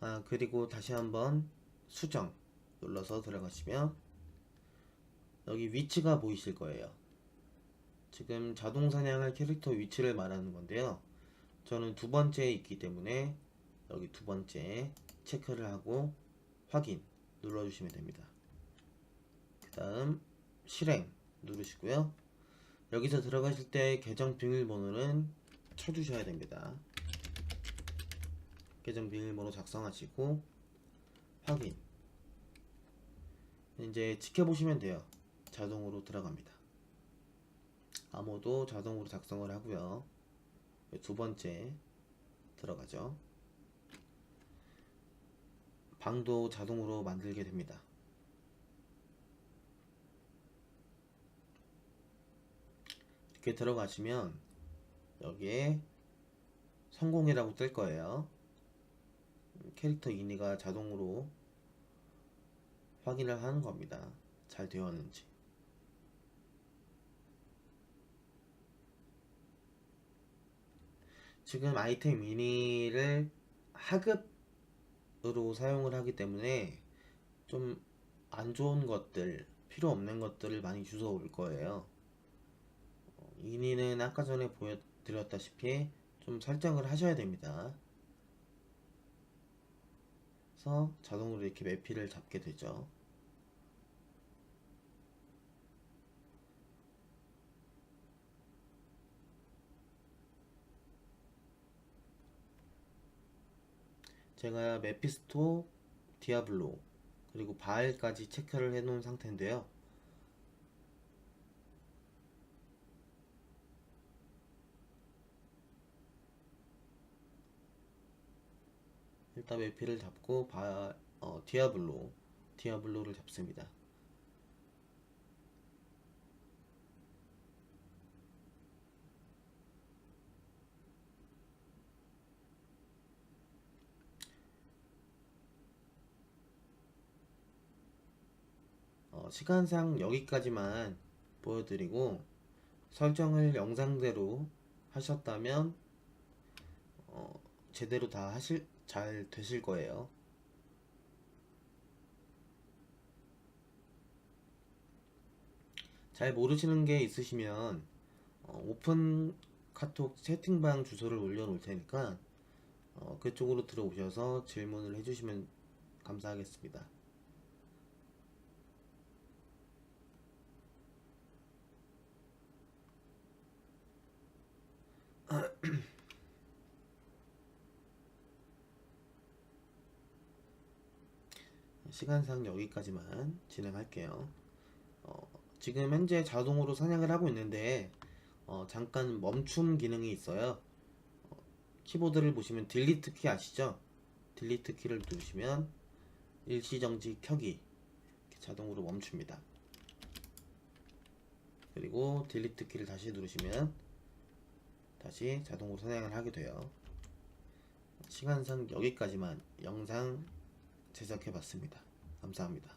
아, 그리고 다시 한번 수정 눌러서 들어가시면 여기 위치가 보이실 거예요. 지금 자동 사냥할 캐릭터 위치를 말하는 건데요. 저는 두 번째에 있기 때문에 여기 두 번째 체크를 하고 확인 눌러주시면 됩니다. 그 다음 실행 누르시고요. 여기서 들어가실 때 계정 비밀번호는 쳐주셔야 됩니다. 계정 비밀번호 작성하시고 확인 이제 지켜보시면 돼요. 자동으로 들어갑니다. 암호도 자동으로 작성을 하고요. 두 번째 들어가죠. 방도 자동으로 만들게 됩니다. 이렇게 들어가시면 여기에 성공이라고 뜰 거예요. 캐릭터 인이가 자동으로 확인을 하는 겁니다. 잘 되었는지. 지금 아이템 미니를 하급으로 사용을 하기 때문에 좀 안 좋은 것들, 필요 없는 것들을 많이 주워 올 거예요. 어, 이니는 아까 전에 보여드렸다시피 좀 설정을 하셔야 됩니다. 그래서 자동으로 이렇게 매피를 잡게 되죠. 제가 메피스토, 디아블로, 그리고 바알까지 체크를 해 놓은 상태인데요. 일단 메피를 잡고 바, 어, 디아블로, 디아블로를 잡습니다. 어, 시간상 여기까지만 보여드리고 설정을 영상대로 하셨다면 어, 제대로 다 하실 잘 되실 거예요. 잘 모르시는 게 있으시면 어, 오픈 카톡 채팅방 주소를 올려놓을 테니까 어, 그쪽으로 들어오셔서 질문을 해주시면 감사하겠습니다. 시간상 여기까지만 진행할게요. 어, 지금 현재 자동으로 사냥을 하고 있는데 어, 잠깐 멈춤 기능이 있어요. 어, 키보드를 보시면 딜리트 키 아시죠? 딜리트 키를 누르시면 일시정지 켜기 자동으로 멈춥니다. 그리고 딜리트 키를 다시 누르시면 다시 자동으로 사냥을 하게 돼요. 시간상 여기까지만 영상 제작해 봤습니다. 감사합니다.